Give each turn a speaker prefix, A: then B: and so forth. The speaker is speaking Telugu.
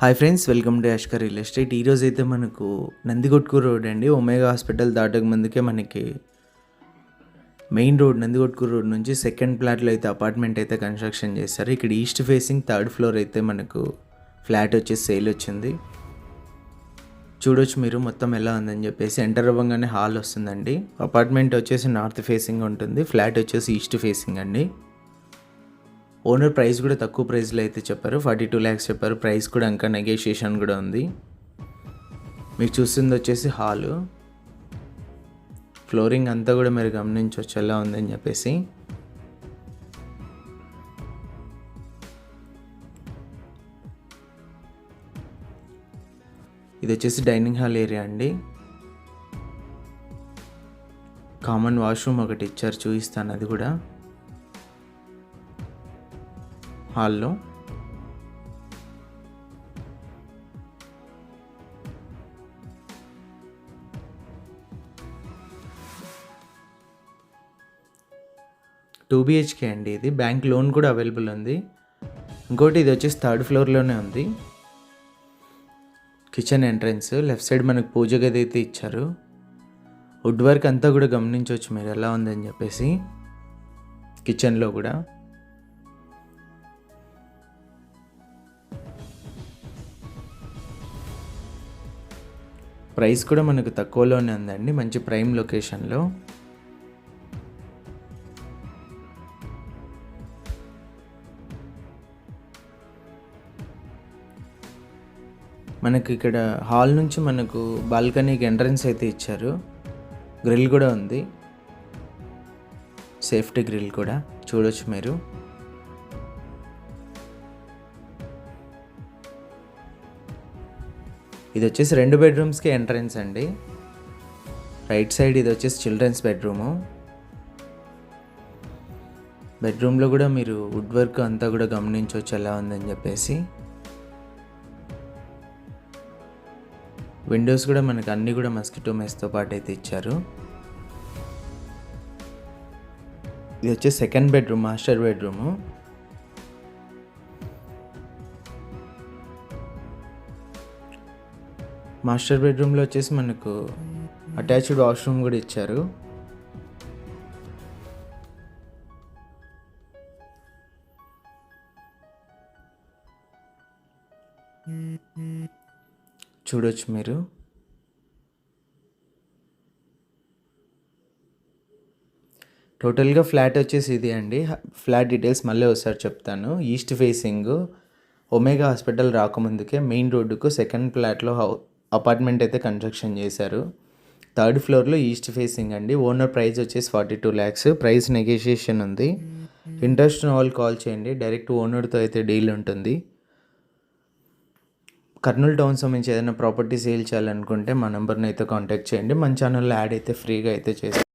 A: Hi friends welcome to Yashkar real estate ఈరోజు అయితే మనకు నందికొట్కూరు రోడ్ అండి. ఒమేగా హాస్పిటల్ దాటక ముందుకే మనకి మెయిన్ రోడ్ నందికొట్కూరు రోడ్ నుంచి సెకండ్ ఫ్లాట్లో అయితే అపార్ట్మెంట్ అయితే కన్స్ట్రక్షన్ చేశారు. ఇక్కడ ఈస్ట్ ఫేసింగ్ థర్డ్ ఫ్లోర్ అయితే మనకు ఫ్లాట్ వచ్చేసి సేల్ వచ్చింది. చూడొచ్చు మీరు మొత్తం ఎలా ఉందని చెప్పేసి. ఎంటర్ అవ్వగానే హాల్ వస్తుందండి. అపార్ట్మెంట్ వచ్చేసి నార్త్ ఫేసింగ్ ఉంటుంది. ఫ్లాట్ వచ్చేసి ఈస్ట్ ఫేసింగ్ అండి. ఓనర్ ప్రైస్ కూడా తక్కువ ప్రైస్లో అయితే చెప్పారు. ఫార్టీ టూ ల్యాక్స్ చెప్పారు. ప్రైస్ కూడా ఇంకా నెగోషియేషన్ కూడా ఉంది. మీరు చూస్తుంది వచ్చేసి హాలు. ఫ్లోరింగ్ అంతా కూడా మీరు గమనించవచ్చు ఎలా ఉందని చెప్పేసి. ఇది వచ్చేసి డైనింగ్ హాల్ ఏరియా అండి. కామన్ వాష్రూమ్ ఒకటి ఇచ్చారు చూపిస్తాను అది కూడా. హాల్లో. టూ బిహెచ్కే అండి ఇది. బ్యాంక్ లోన్ కూడా అవైలబుల్ ఉంది. ఇంకోటి ఇది వచ్చేసి థర్డ్ ఫ్లోర్లోనే ఉంది. Kitchen entrance. లెఫ్ట్ సైడ్ మనకు పూజ గది అయితే ఇచ్చారు. వుడ్ వర్క్ అంతా కూడా గమనించవచ్చు మీరు ఎలా ఉందని చెప్పేసి. కిచెన్లో కూడా. ప్రైస్ కూడా మనకు తక్కువలోనే ఉందండి మంచి ప్రైమ్ లొకేషన్లో. మనకి ఇక్కడ హాల్ నుంచి మనకు బాల్కనీకి ఎంట్రన్స్ అయితే ఇచ్చారు. గ్రిల్ కూడా ఉంది. సేఫ్టీ గ్రిల్ కూడా చూడొచ్చు మీరు. ఇది వచ్చేసి రెండు బెడ్రూమ్స్కి ఎంట్రన్స్ అండి. రైట్ సైడ్ ఇది వచ్చేసి చిల్డ్రన్స్ బెడ్రూము. బెడ్రూమ్లో కూడా మీరు వుడ్ వర్క్ అంతా కూడా గమనించవచ్చు ఎలా ఉందని చెప్పేసి. విండోస్ కూడా మనకు అన్నీ కూడా మస్కిటో మెస్తో పాటు అయితే ఇచ్చారు. ఇది వచ్చేసి second bedroom master bedroom. Master బెడ్రూమ్లో వచ్చేసి మనకు అటాచ్డ్ వాష్రూమ్ కూడా ఇచ్చారు. చూడొచ్చు మీరు. టోటల్గా ఫ్లాట్ వచ్చేసి ఇది అండి. ఫ్లాట్ డీటెయిల్స్ మళ్ళీ ఒకసారి చెప్తాను. ఈస్ట్ ఫేసింగ్ ఒమేగా హాస్పిటల్ రాకముందుకే మెయిన్ రోడ్డుకు సెకండ్ ఫ్లాట్లో హౌ- అపార్ట్మెంట్ అయితే కన్స్ట్రక్షన్ చేశారు. థర్డ్ ఫ్లోర్లో ఈస్ట్ ఫేసింగ్ అండి. ఓనర్ ప్రైస్ వచ్చేసి forty two lakhs price negotiation ఉంది. ఇంట్రెస్ట్ ఉన్న వాళ్ళు కాల్ చేయండి. డైరెక్ట్ ఓనర్తో అయితే డీల్ ఉంటుంది. కర్నూలు టౌన్ సంబంధించి ఏదైనా ప్రాపర్టీ సేల్ చేయాలనుకుంటే మా నెంబర్ని అయితే కాంటాక్ట్ చేయండి. మన ఛానల్లో యాడ్ అయితే ఫ్రీగా అయితే చేస్తాం.